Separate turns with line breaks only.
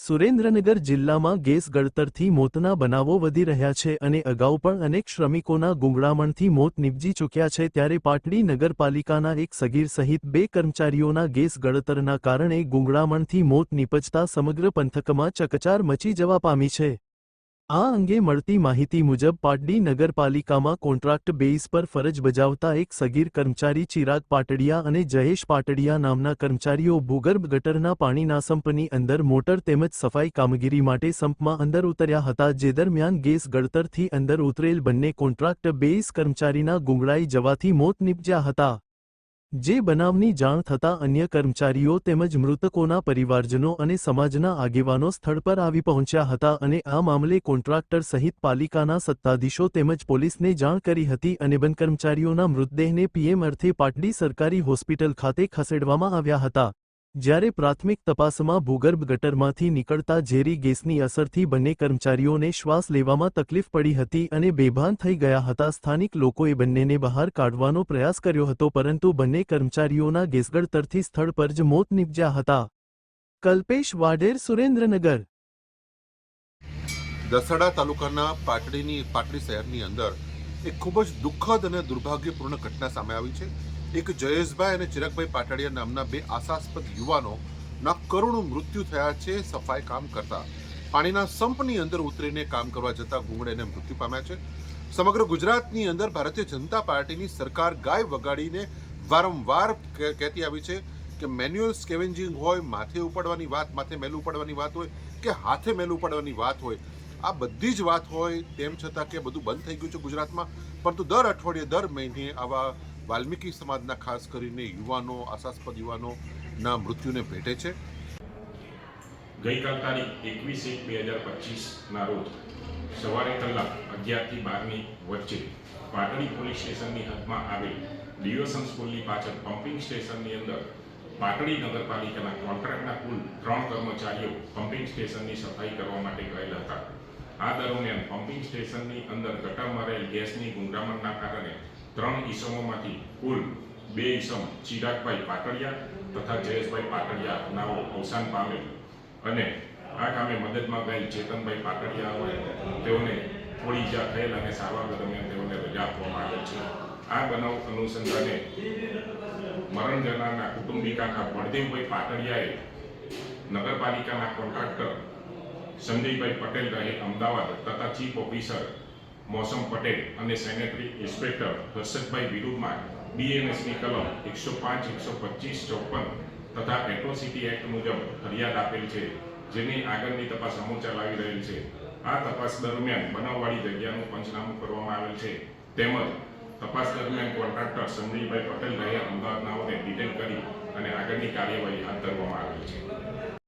સુરેન્દ્રનગર જિલ્લામાં ગેસ ગળતરથી મોતના બનાવો વધી રહ્યા છે અને અગાઉ પણ અનેક શ્રમિકોના ગુંગળામણથી મોત નિપજી ચૂક્યા છે ત્યારે પાટડી નગરપાલિકાના એક સગીર સહિત બે કર્મચારીઓના ગેસ ગળતરના કારણે ગુંગળામણથી મોત નીપજતા સમગ્ર પંથકમાં ચકચાર મચી જવા પામી છે. આ અંગે મળતી માહિતી મુજબ પાટડી નગરપાલિકામાં કોન્ટ્રાક્ટ બેઇઝ પર ફરજ બજાવતા એક સગીર કર્મચારી ચિરાગ પાટડિયા અને જયેશ પાટડિયા નામના કર્મચારીઓ ભૂગર્ભ ગટરના પાણીના સંપની અંદર મોટર તેમજ સફાઈ કામગીરી માટે સંપમાં અંદર ઉતર્યા હતા, જે દરમિયાન ગેસ ગળતરથી અંદર ઉતરેલ બંને કોન્ટ્રાક્ટ બેઇઝ કર્મચારીના ગુંગળાઈ જવાથી મોત નીપજ્યા હતા. જે બનાવની જાણ થતાં અન્ય કર્મચારીઓ તેમજ મૃતકોના પરિવારજનો અને સમાજના આગેવાનો સ્થળ પર આવી પહોંચ્યા હતા અને આ મામલે કોન્ટ્રાક્ટર સહિત પાલિકાના સત્તાધીશો તેમજ પોલીસને જાણ કરી હતી અને બંધ કર્મચારીઓના મૃતદેહને પીએમ અર્થે પાટડી સરકારી હોસ્પિટલ ખાતે ખસેડવામાં આવ્યા હતા. જ્યારે પ્રાથમિક તપાસમાં ભૂગર્ભ ગટરમાંથી નીકળતા ઝેરી ગેસની અસરથી બંને કર્મચારીઓને શ્વાસ લેવામાં તકલીફ પડી હતી અને બેભાન થઈ ગયા હતા. સ્થાનિક લોકોએ બંનેને બહાર કાઢવાનો પ્રયાસ કર્યો હતો, પરંતુ બંને કર્મચારીઓના ગેસગળતરથી સ્થળ પર જ મોત નીપજ્યા હતા. કલ્પેશ વાડેર સુરેન્દ્રનગર.
દસાડા તાલુકાના પાટડીની, પાટડી શહેરની અંદર એક ખૂબ જ દુઃખદ અને દુર્ભાગ્યપૂર્ણ ઘટના સામે આવી છે. એક જયેશભાઈ અને ચિરાગભાઈ પાટડિયા નામના બે આશાસ્પદ યુવાનોના કરુણ મૃત્યુ થયા છે, સફાઈ કામ કરતા. પાણીના સંપની અંદર ઉતરીને કામ કરવા જતા ગુંગળેને મૃત્યુ પામ્યા છે. સમગ્ર ગુજરાતની અંદર ભારતીય જનતા પાર્ટીની સરકાર ગાય વગાડીને વારંવાર કહેતી આવી છે કે મેન્યુઅલ સ્કેવેન્જિંગ હોય, માથે ઉપાડવાની વાત, માથે મેલું ઉપાડવાની વાત હોય કે હાથે મેલું ઉપાડવાની વાત હોય. આ બધી જ વાત હોય તેમ છતાં કે બધું બંધ થઈ ગયું છે ગુજરાતમાં. પરંતુ દર અઠવાડિયે, દર મહિને આવા વાલ્મીકી સમાજના ખાસ કરીને યુવાનો, આશાસ્પદ યુવાનોના મૃત્યુને ભેટે છે.
ગઈકાલ તારીખ એકવીસ એક બે હજાર પચીસના રોજ સવારે કલાક અગિયારથી બારની વચ્ચે પાટડી પોલીસ સ્ટેશનની હદમાં આવેલ ડિવોશન સ્કૂલની પાછળ પમ્પિંગ સ્ટેશનની અંદર પાટડી નગરપાલિકાના કોન્ટ્રાક્ટના કુલ ત્રણ કર્મચારીઓ પમ્પિંગ સ્ટેશનની સફાઈ કરવા માટે ગયેલા હતા. આ દરમિયાન પમ્પિંગ સ્ટેશનની અંદર ગટરમાં રહેલ ગેસની ગુંગળામણના કારણે ત્રણ ઈસમોમાંથી કુલ બે ઈસમ ચિરાગભાઈ પાટડિયા તથા જયેશભાઈ પાટડિયા નાઓ અવસાન પામેલ. અને આ કામે મદદમાં ગયેલ ચેતનભાઈ પાટડિયા હોય, તેઓને થોડી ઈજા થયેલ અને સારવાર દરમિયાન તેઓને રજા આપવામાં આવેલ છે. આ બનાવ અનુસંધાને મરણ જનારના કુટુંબિકાના બળદેવભાઈ પાટડિયાએ નગરપાલિકાના કોન્ટ્રાક્ટર સંજયભાઈ પટેલ રહે અમદાવાદ તથા ચીફ ઓફિસર મોસમ પટેલ અને સેનેટરી ઇન્સ્પેક્ટર હર્ષદભાઈ વિરુદ્ધમાં બીએનએસની કલમ એકસો પાંચ, એકસો પચીસ, ચોપન તથા એટ્રોસિટી એક્ટ મુજબ ફરિયાદ આપેલ છે, જેની આગળની તપાસ અમો ચલાવી રહેલ છે. આ તપાસ દરમિયાન બનાવવાળી જગ્યાનું પંચનામું કરવામાં આવેલ છે. તેમજ તપાસ દરમિયાન કોન્ટ્રાક્ટર સંજયભાઈ પટેલ રહે અમદાવાદનાઓને ડિટેલ કરી અને આગળની કાર્યવાહી હાથ ધરવામાં આવેલ છે.